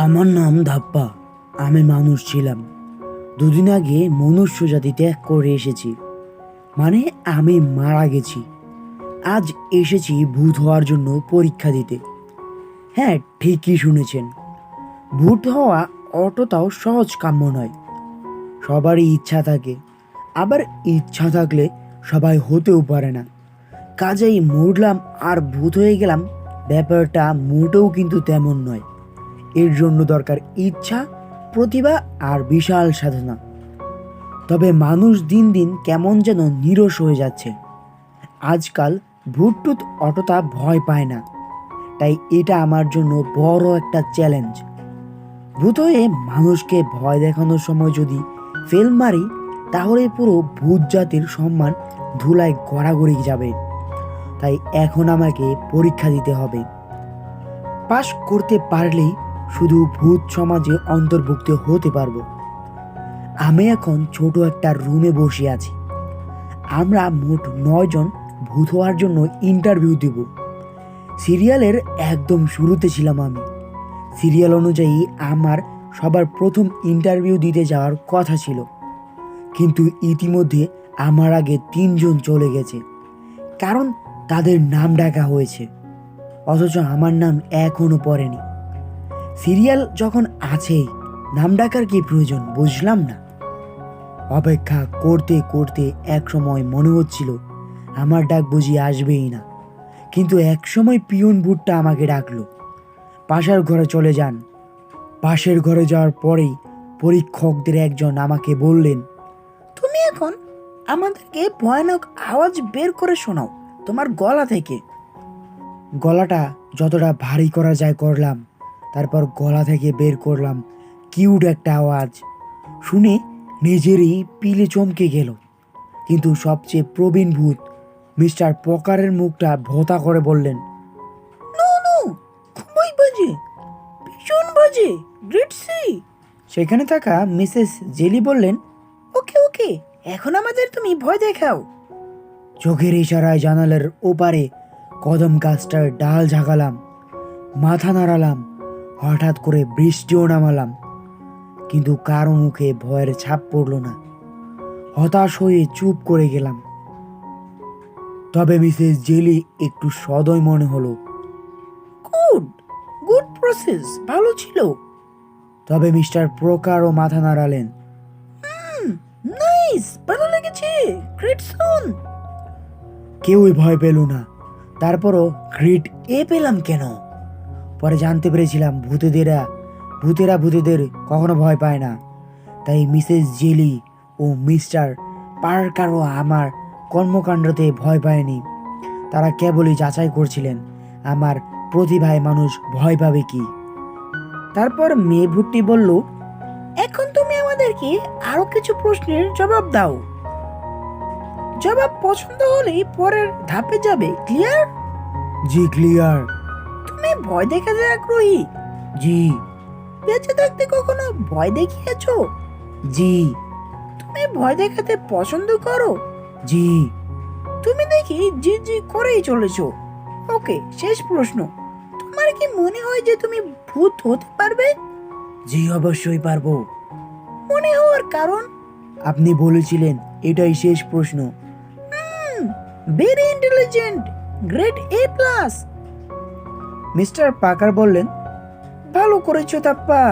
আমার নাম ধাপ্পা। আমি মানুষ ছিলাম। দুদিন আগে মনুষ্য জাতি ত্যাগ করে এসেছি। মানে আমি মারা গেছি। আজ এসেছি ভূত হওয়ার জন্য পরীক্ষা দিতে। হ্যাঁ ঠিকই শুনেছেন। ভূত হওয়া অতটাও সহজ কাম্য নয়। সবারই ইচ্ছা থাকে। আবার ইচ্ছা থাকলে সবাই হতেও পারে না। কাজেই মরলাম আর ভূত হয়ে গেলাম, ব্যাপারটা মোটেও কিন্তু তেমন নয়। এর জন্য দরকার ইচ্ছা, প্রতিভা আর বিশাল সাধনা। তবে মানুষ দিন দিন কেমন যেন নিরস হয়ে যাচ্ছে। আজকাল ভুটটুত অতটা ভয় পায় না। তাই এটা আমার জন্য বড় একটা চ্যালেঞ্জ। ভূত হয়ে মানুষকে ভয় দেখানোর সময় যদি ফেল মারি, তাহলে পুরো ভূত জাতির সম্মান ধুলায় গড়াগড়ি যাবে। তাই এখন আমাকে পরীক্ষা দিতে হবে। পাশ করতে পারলেই শুধু ভূত সমাজে অন্তর্ভুক্ত হতে পারব। আমি এখন ছোট একটা রুমে বসে আছি। আমরা মোট নয়জন ভূত হওয়ার জন্য ইন্টারভিউ দেব। সিরিয়ালের একদম শুরুতে ছিলাম আমি। সিরিয়াল অনুযায়ী আমার সবার প্রথম ইন্টারভিউ দিতে যাওয়ার কথা ছিল। কিন্তু ইতিমধ্যে আমার আগে তিনজন চলে গেছে, কারণ তাদের নাম ডাকা হয়েছে। অথচ আমার নাম এখনও পড়েনি। সিরিয়াল যখন আছেই, নাম ডাকার কি প্রয়োজন বুঝলাম না। অপেক্ষা করতে করতে এক সময় মনে হচ্ছিল, আমার ডাক বুঝি আসবেই না। কিন্তু এক সময় পিয়ন ভুট্টা আমাকে ডাকলো, পাশের ঘরে চলে যান। পাশের ঘরে যাওয়ার পরেই পরীক্ষকদের একজন আমাকে বললেন, তুমি এখন আমাদেরকে ভয়ানক আওয়াজ বের করে শোনাও তোমার গলা থেকে। গলাটা যতটা ভারী করা যায় করলাম তারপর গলা থেকে বের করলাম। কিউট একটা আওয়াজ। শুনে নিজেরই পিলে চমকে গেল। কিন্তু সবচেয়ে প্রবীণ ভূত মিস্টার পকারের মুখটা ভোতা করে বললেন বাজে। ভীষণ বাজে সেখানে থাকা মিসেস জেলি বললেন, ওকে ওকে, এখন আমাদের তুমি ভয় দেখাও। চোখের ইশারায় জানালার ওপারে কদম গাছটার ডাল ঝাঁকালাম, মাথা নাড়ালাম হঠাৎ করে বৃষ্টিও নামালাম কিন্তু কারও মুখে ভয়ের ছাপ পড়ল না। হতাশ হয়ে চুপ করে গেলাম। তবে মিসেস জেলি একটু সদয় মনে হলো। গুড গুড প্রসেস ভালো ছিল। তবে মিস্টার প্রকারও মাথা নাড়ালেন। নাইস ভালো লেগেছে গ্রেট সুন কেউই ভয় পেল না। তারপরও গ্রেট এ পেলাম কেন? পরে জানতে পেরেছিলাম ভূতেদেরা, ভূতেরা ভূতেদের কখনো ভয় পায় না। তাই মিসেস জেলি ও মিস্টার পার্কারও আমার কর্মকাণ্ডতে ভয় পায়নি। তারা কেবলই যাচাই করছিলেন, আমার প্রতিভায় মানুষ ভয় পাবে কি। তারপর মেয়ে ভুট্টি বলল, এখন তুমি আমাদেরকে আরও কিছু প্রশ্নের জবাব দাও। জবাব পছন্দ হলেই পরের ধাপে যাবে, ক্লিয়ার? জি, ক্লিয়ার। ভয় দেখাতে আগ্রহী? জি। বেঁচে থাকতে কখনো ভয় দেখিয়েছো? জি। তুমি ভয় দেখাতে পছন্দ করো? জি। তুমি দেখি জি জি করেই চলেছো। ওকে শেষ প্রশ্ন। তোমার কি মনে হয় যে তুমি ভূত হতে পারবে? জি অবশ্যই পারব। মনে হওয়ার কারণ? আপনি বলেছিলেন এটাই শেষ প্রশ্ন। হুম very intelligent great A plus Mr Parker বললেন ভালো করেছ তাপ্পা।